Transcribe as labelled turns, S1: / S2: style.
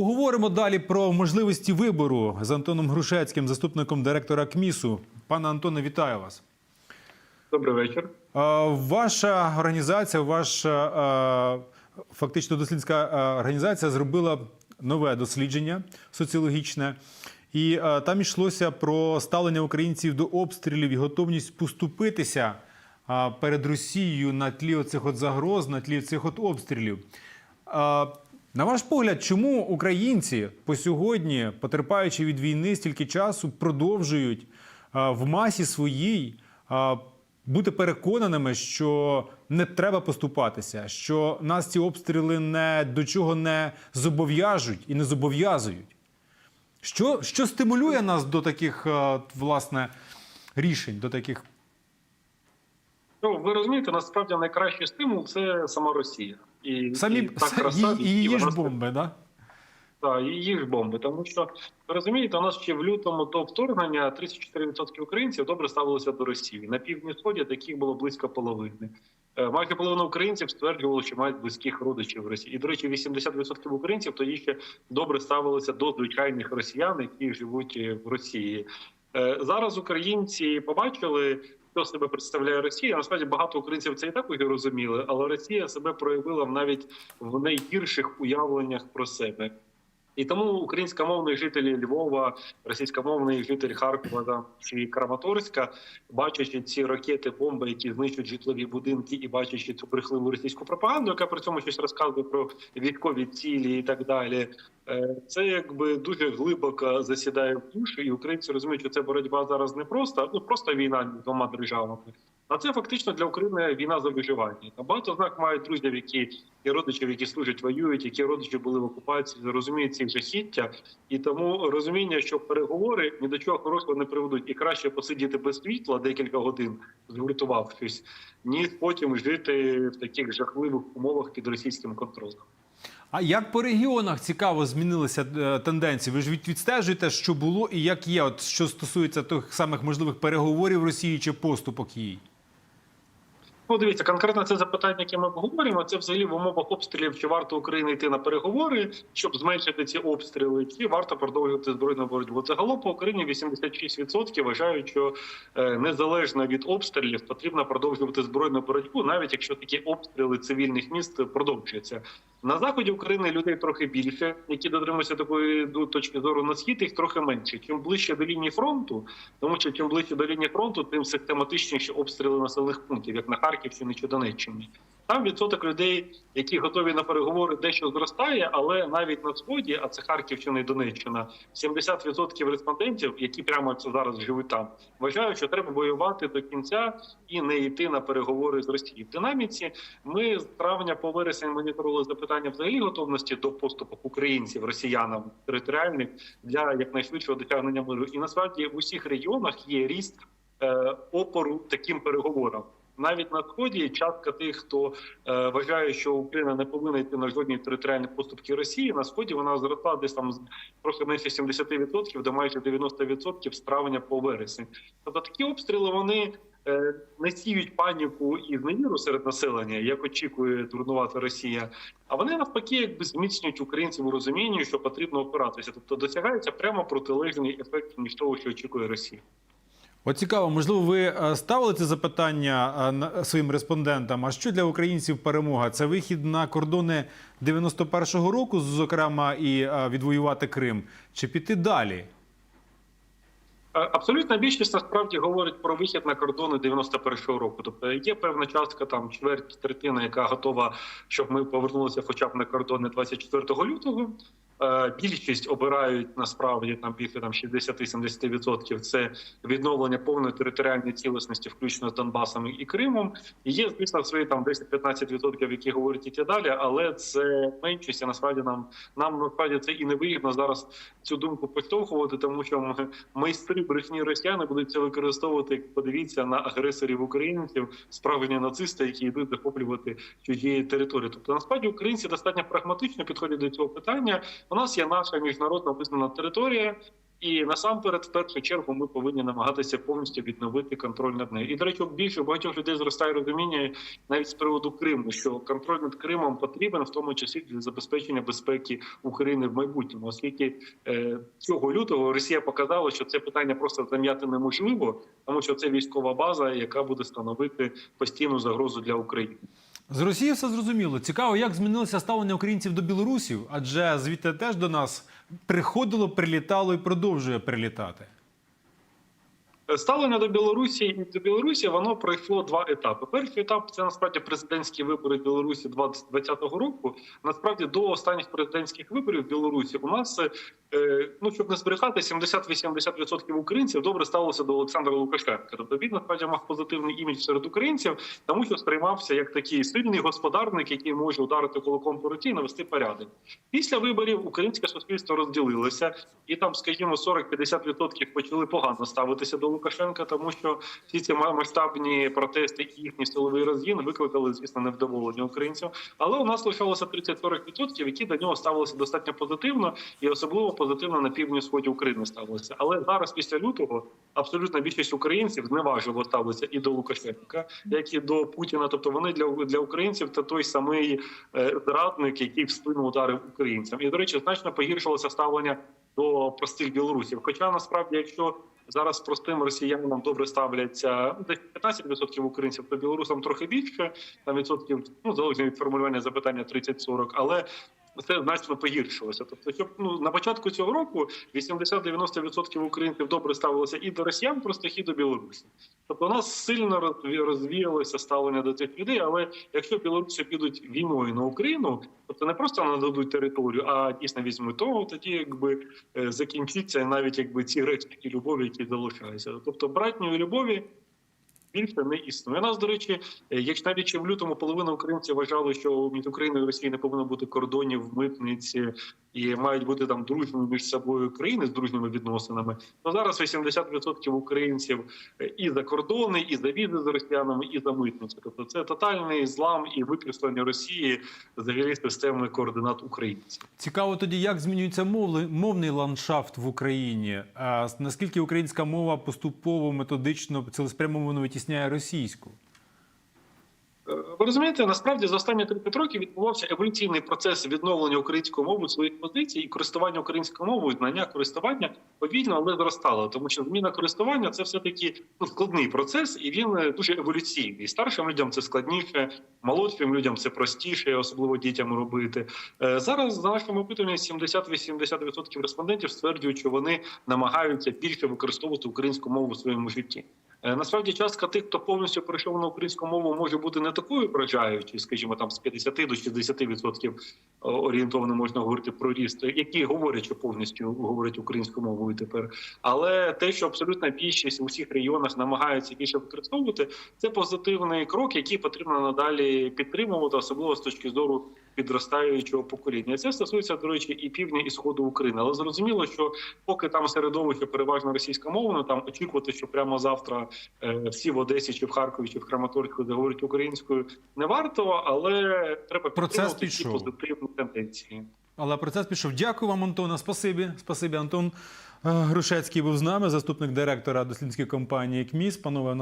S1: Поговоримо далі про можливості вибору з Антоном Грушецьким, заступником директора КМІСу. Пане Антоне, вітаю вас.
S2: Добрий вечір.
S1: Ваша організація, ваша фактично дослідницька е, організація зробила нове дослідження соціологічне, і там йшлося про ставлення українців до обстрілів і готовність поступитися перед Росією на тлі оцих от загроз, на тлі цих от обстрілів. На ваш погляд, чому українці по сьогодні, потерпаючи від війни стільки часу, продовжують в масі своїй бути переконаними, що не треба поступатися, що нас ці обстріли не до чого не зобов'яжуть і не зобов'язують? Що, що стимулює нас до таких власне рішень, до таких
S2: Ну ви розумієте, насправді найкращий стимул це сама Росія. І,
S1: самі
S2: і та
S1: і,
S2: краса,
S1: і її ж
S2: вона-
S1: бомби, да?
S2: Так, і їх ж бомби. Тому що розумієте, у нас ще в лютому до вторгнення 34% українців добре ставилися до Росії. На півдні сході таких було близько половини. Е, Майже половина українців стверджували, що мають близьких родичів в Росії. І, до речі, 80% українців тоді ще добре ставилися до звичайних росіян, які живуть е, в Росії. Е, Зараз українці побачили, що себе представляє Росія. Насправді багато українців це і так уже розуміли, але Росія себе проявила навіть в найгірших уявленнях про себе. І тому українськомовні жителі Львова, російськомовний житель Харкова чи Краматорська, бачачи ці ракети, бомби, які знищують житлові будинки, і бачачи цю брехливу російську пропаганду, яка при цьому щось розказує про військові цілі і так далі. е, Це якби дуже глибоко засідає в душі, і українці розуміють, що це боротьба зараз не просто, ну просто війна двома державами. А це фактично для України війна за виживання. Багато знак мають друзів, які і родичів, які служать, воюють, які родичі були в окупації, розуміють ці жахіття, і тому розуміння, що переговори ні до чого хорошого не приведуть, і краще посидіти без світла декілька годин, згуртувавшись, ніж потім жити в таких жахливих умовах під російським контролем.
S1: А як по регіонах цікаво змінилися е, тенденції? Ви ж відстежуєте, що було і як є, от що стосується тих самих можливих переговорів Росії чи поступок їй?
S2: Ну, дивіться, конкретно це запитання, яке ми обговорюємо. Це взагалі в умовах обстрілів, чи варто Україні йти на переговори, щоб зменшити ці обстріли, чи варто продовжувати збройну боротьбу. Загалом по Україні 86% вважають, що е, незалежно від обстрілів потрібно продовжувати збройну боротьбу, навіть якщо такі обстріли цивільних міст продовжуються. На заході України людей трохи більше, які дотримуються такої ду- точки зору на схід, їх трохи менше. Чим ближче до лінії фронту, тому що чим ближче до лінії фронту, тим систематичніші обстріли населених пунктів, як на Харківщині чи Донеччині. Там відсоток людей, які готові на переговори, дещо зростає, але навіть на сході, а це Харківщина і Донеччина, 70% респондентів, які прямо зараз живуть там, вважають, що треба воювати до кінця і не йти на переговори з Росією. В динаміці ми з травня по вересень моніторили запитання взагалі готовності до поступок українців, росіянам територіальних для якнайшвидшого досягнення миру. І насправді в усіх регіонах є ріст е, опору таким переговорам. Навіть на сході частка тих, хто е, вважає, що Україна не повинна йти на жодні територіальні поступки Росії, на сході вона зросла десь там трохи менше 70% до майже 90% з травня по вересень. Тобто такі обстріли вони е, не сіють паніку і зневіру серед населення, як очікує дурнувата Росія. А вони навпаки, якби зміцнюють українців у розумінні, що потрібно опиратися. Тобто досягається прямо протилежний ефект ніж того, що очікує Росія.
S1: От цікаво, можливо, ви е, ставили це запитання е, своїм респондентам. А що для українців перемога? Це вихід на кордони 91-го року, зокрема, і е, відвоювати Крим, чи піти далі?
S2: Абсолютна більшість насправді говорить про вихід на кордони 91-го року. Тобто є певна частка, там чверть третина, яка готова, щоб ми повернулися, хоча б на кордони 24 лютого. Е, Більшість обирають насправді там більше там 60-70% це відновлення повної територіальної цілісності, включно з Донбасом і Кримом. І є звісно свої там 10-15%, які говорять і далі, але це меншість. І насправді нам нам насправді це і не вигідно зараз цю думку підштовхувати, тому що майстри брехні росіяни будуть це використовувати. як Подивіться на агресорів українців, справжні нацисти, які йдуть захоплювати чужі території. Тобто, насправді українці достатньо прагматично підходять до цього питання. У нас є наша міжнародно визнана територія. І насамперед, в першу чергу, ми повинні намагатися повністю відновити контроль над нею. І до речі, більше багатьох людей зростає розуміння навіть з приводу Криму, що контроль над Кримом потрібен, в тому числі для забезпечення безпеки України в майбутньому, оскільки е, цього лютого Росія показала, що це питання просто зам'яти неможливо, тому що це військова база, яка буде становити постійну загрозу для України.
S1: З Росії все зрозуміло. Цікаво, як змінилося ставлення українців до білорусів, адже звідти теж до нас приходило, прилітало і продовжує прилітати.
S2: Ставлення до Білорусі і до Білорусі воно пройшло два етапи. Перший етап це насправді президентські вибори в Білорусі 2020 року. Насправді до останніх президентських виборів в Білорусі у нас ну щоб не збрехати, 70-80% українців добре ставилося до Олександра Лукашенка. Тобто він насправді мав позитивний імідж серед українців, тому що сприймався як такий сильний господарник, який може ударити кулаком по руці і навести порядок. Після виборів українське суспільство розділилося, і там, скажімо, 40-50% почали погано ставитися до Лукашенка, тому що всі ці масштабні протести і їхній силовий розгін викликали, звісно, невдоволення українців. Але у нас лишалося 30-40%, які до нього ставилися достатньо позитивно, і особливо позитивно на півдні сході України ставилися. Але зараз, після лютого, абсолютна більшість українців зневажливо ставиться і до Лукашенка, як і до Путіна. Тобто вони для для українців це той самий е, зрадник, який в спину ударив українцям. І до речі, значно погіршилося ставлення до простих білорусів. Хоча насправді, якщо зараз простим росіянам добре ставляться ну, десь 15% українців, то білорусам трохи більше, там відсотків ну залежно від формулювання запитання 30-40, але це значно погіршилося. Тобто, щоб ну на початку цього року 80-90% українців добре ставилося і до росіян, простих, і до білорусів. Тобто, у нас сильно розві- розвіялося ставлення до цих людей. Але якщо білоруси підуть війною на Україну, тобто не просто нададуть територію, а дійсно візьмуть, то тоді якби е, закінчиться навіть якби ці речі любові, які залишаються. Тобто братньої любові. Більше не існує. Нас, до речі, як якщо навіть ще в лютому половина українців вважали, що між Україною і Росією не повинно бути кордонів, митниці і мають бути там дружніми між собою країни з дружніми відносинами, то зараз 80% українців е, і за кордони, і за візи з росіянами, і за митниці. Тобто це тотальний злам і викреслення Росії взагалі системи координат українців.
S1: Цікаво тоді, як змінюється мовли- мовний ландшафт в Україні. А наскільки українська мова поступово, методично, цілеспрямовано витісняє російську?
S2: Ви розумієте, насправді за останні 30 років відбувався еволюційний процес відновлення української мови своїх позицій і користування українською мовою, знання користування повільно, але зростало. Тому що зміна користування це все таки ну, складний процес, і він е, дуже еволюційний. Старшим людям це складніше, молодшим людям це простіше, особливо дітям робити. Е, Зараз за нашим опитуванням 70-80% респондентів стверджують, що вони намагаються більше використовувати українську мову у своєму житті. Е, Насправді частка тих, хто повністю перейшов на українську мову, може бути не такою вражаючою, скажімо, там з 50 до 60 відсотків орієнтовно можна говорити про ріст, які говорять, що повністю говорять українською мовою тепер. Але те, що абсолютна більшість у всіх регіонах намагаються більше використовувати, це позитивний крок, який потрібно надалі підтримувати, особливо з точки зору підростаючого покоління. Це стосується, до речі, і півдня, і сходу України. Але зрозуміло, що поки там середовище переважно російськомовне, там очікувати, що прямо завтра е, всі в Одесі чи в Харкові чи в Краматорську заговорять українською не варто, але треба
S1: Процес
S2: підтримувати ці
S1: пішов.
S2: позитивні тенденції.
S1: Але процес пішов. Дякую вам, Антона. Спасибі. Спасибі, Антон. Е, Грушецький був з нами, заступник директора дослідницької компанії КМІС. Панове,